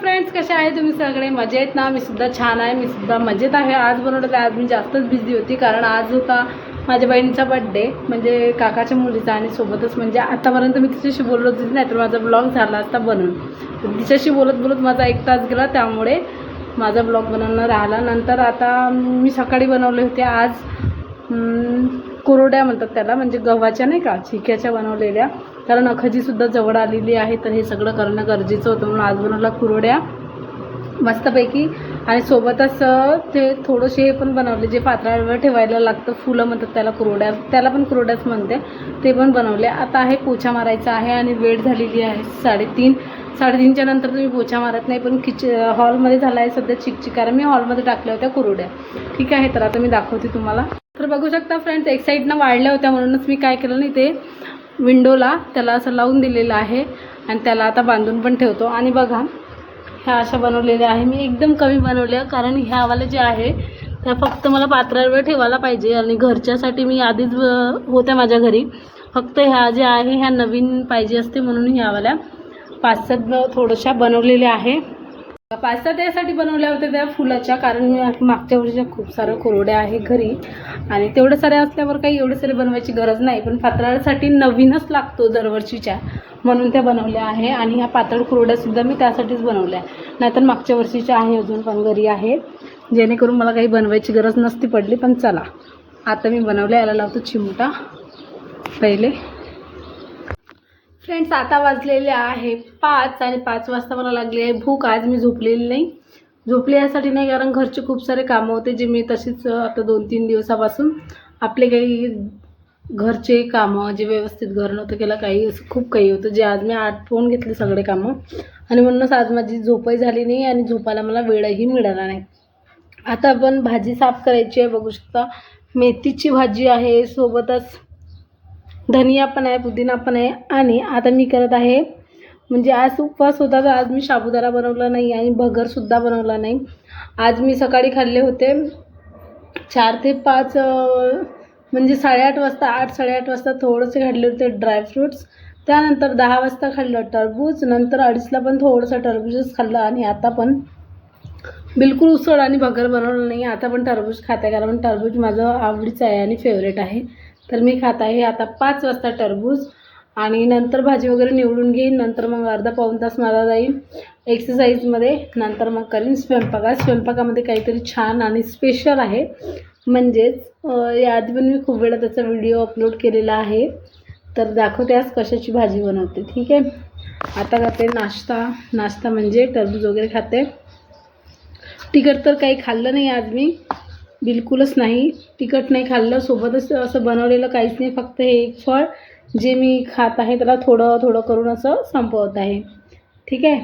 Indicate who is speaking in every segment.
Speaker 1: Friends कसे आहे तुम्ही सगळे? मजेत ना? मी सुद्धा छान आहे. मी सुद्धा मजेत आहे. आज बनवलं तर आज मी जास्तच बिझी होती कारण आज होता माझ्या बहिणीचा बड्डे म्हणजे काकाच्या मुलीचा आणि सोबतच. म्हणजे आतापर्यंत मी तिच्याशी बोलत होती नाही तर माझा ब्लॉग झाला असता बनवून तिच्याशी बोलत बोलत माझा एक तास गेला. त्यामुळे माझा ब्लॉग बनवणं राहिला. नंतर आता मी सकाळी बनवले होते. आज कुरोड्या म्हणतात त्याला म्हणजे गव्हाच्या नाही का चिक्याच्या बनवलेल्या. कारण अखजीसुद्धा जवळ आलेली आहे तर हे सगळं करणं गरजेचं होतं. म्हणून आज बनवला कुरड्या. मस्तपैकी. आणि सोबतच ते थोडंसे हे पण बनवले जे पात्रावर ठेवायला लागतं फुलं म्हणतात त्याला कुरड्या. त्याला पण कुरड्याच म्हणते. ते पण बनवले. आता आहे पोछा मारायचा आहे आणि वेळ झालेली आहे साडेतीन. साडेतीनच्या नंतर तुम्ही पोछा मारत नाही पण किच हॉलमध्ये झाला आहे सध्या चिकचिक. कारण मी हॉलमध्ये टाकल्या होत्या कुरोड्या. ठीक आहे तर आता मी दाखवते तुम्हाला. तर बघू शकता फ्रेंड्स एक साईडनं वाढल्या होत्या म्हणूनच मी काय केलं नाही ते विंडोला त्याला असं लावून दिलेलं आहे आणि त्याला आता बांधून पण ठेवतो. आणि बघा ह्या अशा बनवलेल्या आहे. मी एकदम कमी बनवल्या कारण ह्यावाल्या जे आहे त्या फक्त मला पात्रावर ठेवायला पाहिजे आणि घरच्यासाठी मी आधीच होत्या माझ्या घरी. फक्त ह्या ज्या आहे ह्या नवीन पाहिजे असते म्हणून ह्यावाल्या पाच सात ब- थोड्याशा बनवलेल्या आहे. पास्ता त्यासाठी बनवल्या होत्या त्या फुलाच्या कारण मी मागच्या वर्षीच्या खूप साऱ्या कुरड्या आहे घरी. आणि तेवढ्या साऱ्या असल्यावर काही एवढे सारे बनवायची गरज नाही पण पातळासाठी नवीनच लागतो दरवर्षीच्या म्हणून त्या बनवल्या आहे. आणि ह्या पातळ कुरड्यासुद्धा मी त्यासाठीच बनवल्या. नाहीतर मागच्या वर्षीच्या आहे अजून पण घरी आहे. जेणेकरून मला काही बनवायची गरज नसती पडली पण चला. आता मी बनवल्या याला लावतो चिमटा. पहिले फ्रेंड्स आता वाजलेले आहे पाच आणि पाच वाजता मला लागली आहे भूक. आज मी झोपलेली नाही. झोपली यासाठी नाही कारण घरचे खूप सारे कामं होते जे मी तशीच आता दोन तीन दिवसापासून आपले काही घरचे कामं जे व्यवस्थित घर नव्हतं केलं काही असं खूप काही होतं. जे आज मी आठवून घेतले सगळे कामं. आणि म्हणूनच आज माझी झोपही झाली नाही आणि झोपायला मला वेळही मिळाला नाही. आता आपण भाजी साफ करायची आहे. बघू शकता मेथीची भाजी आहे. सोबतच धनिया पण आहे पुदिना पण आहे. आणि आता मी करत आहे म्हणजे आज उपवास होता तर आज मी साबुदाणा बनवला नाही आणि भगरसुद्धा बनवला नाही. आज मी सकाळी खाल्ले होते चार ते पाच म्हणजे साडेआठ वाजता आठ साडेआठ वाजता थोडंसे खाल्ले होते ड्रायफ्रूट्स त्यानंतर दहा वाजता खाल्लं टरबूज नंतर अडीचला पण थोडंसं टरबूजच खाल्लं आणि आता पण बिलकुल उसळ आणि भगर बनवलं नाही. आता पण टरबूज खाते कारण टरबूज माझं आवडीचं आहे आणि फेवरेट आहे. तर मी खात आहे आता पाच वाजता टरबूज आणि नंतर भाजी वगैरे निवडून घेईन. नंतर मग अर्धा पाऊण तास माझा जाईन एक्सरसाइजमध्ये नंतर मग करीन स्वयंपाकात स्वयंपाकामध्ये काहीतरी छान आणि स्पेशल आहे. म्हणजेच याआधी पण मी खूप वेळा त्याचा व्हिडिओ अपलोड केलेला आहे. तर दाखवते आज कशाची भाजी बनवते. ठीक आहे? आता खाते नाश्ता. नाश्ता म्हणजे टरबूज वगैरे खाते. तिखट तर काही खाल्लं नाही आज मी. बिलकुलच नाही. तिखट नाही खाल्लं सोबतच असं बनवलेलं काहीच नाही फक्त हे एक फळ जे मी खात आहे त्याला थोडं थोडं करून असं संपवत आहे. ठीक आहे?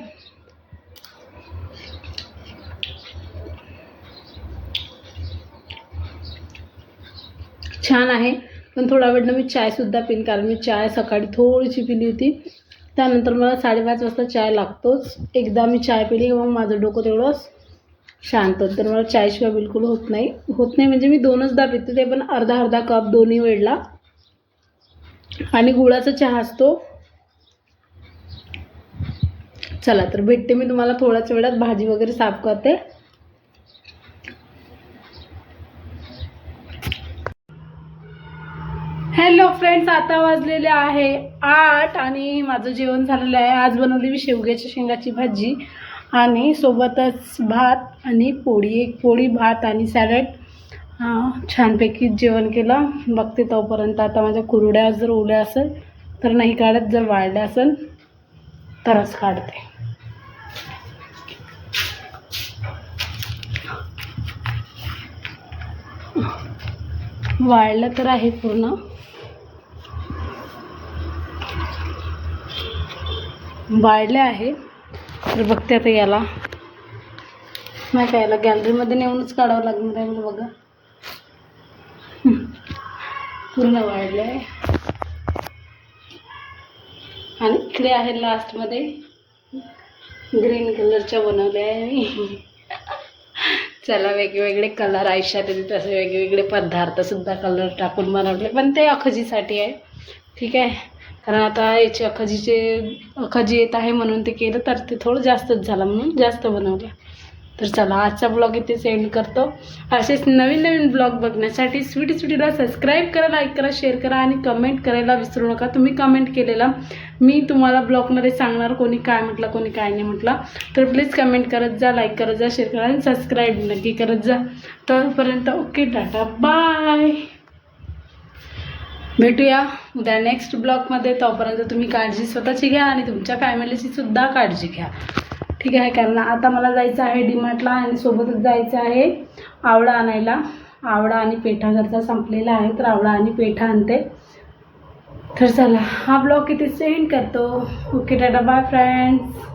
Speaker 1: छान आहे. पण थोडा वेळनं मी चायसुद्धा पिन कारण मी चाय सकाळी थोडीशी पिली होती. त्यानंतर मला साडेपाच वाजता चाय लागतोच. एकदा मी चाय पिली मग माझं डोकं तेवढंच शांत. तर मला चायशिवाय बिलकुल होत नाही. होत नाही म्हणजे मी दोनचदा पिते ते पण अर्धा अर्धा कप दोन्ही वेळला. आणि गुळाचा चहा असतो. चला तर भेटते मी तुम्हाला थोड्याच वेळात. भाजी वगैरे साफ करते. हॅलो फ्रेंड्स आता वाजलेले आहे आठ आणि माझं जेवण झालेलं आहे. आज बनवली मी शेवग्याच्या शेंगाची भाजी. आणि सोबतच भात आणि पोळी एक पोळी भात आणि सॅलड छानपैकी जेवण केलं. बघते तोपर्यंत आता माझ्या कुरड्या जर ओल्या असेल तर नाही काढत जर वाळल्या असेल तरच काढते. वाळलं तर आहे पूर्ण. वाळले आहे. तर बघते आता याला. नाही का याला गॅलरीमध्ये नेऊनच काढावं लागणार आहे मला बघा. पूर्ण वाढलं आहे आणि इकडे आहे लास्टमध्ये ग्रीन कलरच्या बनवल्या आहे मी. चला वेगवेगळे कलर आयुष्यात येते तसे वेगवेगळे पदार्थसुद्धा कलर टाकून बनवले. पण ते अखजीसाठी आहे. ठीक आहे. कारण आता याची अखाजीचे अखाजी येत आहे म्हणून ते केलं तर ते थोडं जास्तच झालं म्हणून जास्त बनवलं. तर चला आजचा ब्लॉग इथे सेंड करतो. असेच नवीन नवीन ब्लॉग बघण्यासाठी स्वीटी स्वीटीला सबस्क्राईब करा लाईक करा शेअर करा आणि कमेंट करायला विसरू नका. तुम्ही कमेंट केलेला मी तुम्हाला ब्लॉगमध्ये सांगणार कोणी काय म्हटलं कोणी काय नाही म्हटलं. तर प्लीज कमेंट करत जा लाईक करत जा शेअर करा आणि सबस्क्राईब नक्की करत जा. तोपर्यंत ओके टाटा. बाय भेटूया. उद्या नेक्स्ट ब्लॉगमध्ये तोपर्यंत तुम्ही काळजी स्वतःची घ्या आणि तुमच्या फॅमिलीची सुद्धा काळजी घ्या. ठीक आहे कारण आता मला जायचं आहे डीमार्टला आणि सोबतच जायचं आहे आवळा आणायला. आवळा आणि पेठा घरचा संपलेला आहे तर आवळा आणि पेठा आणते. तर चला हा ब्लॉग किती सेंड करतो. Okay tata bye friends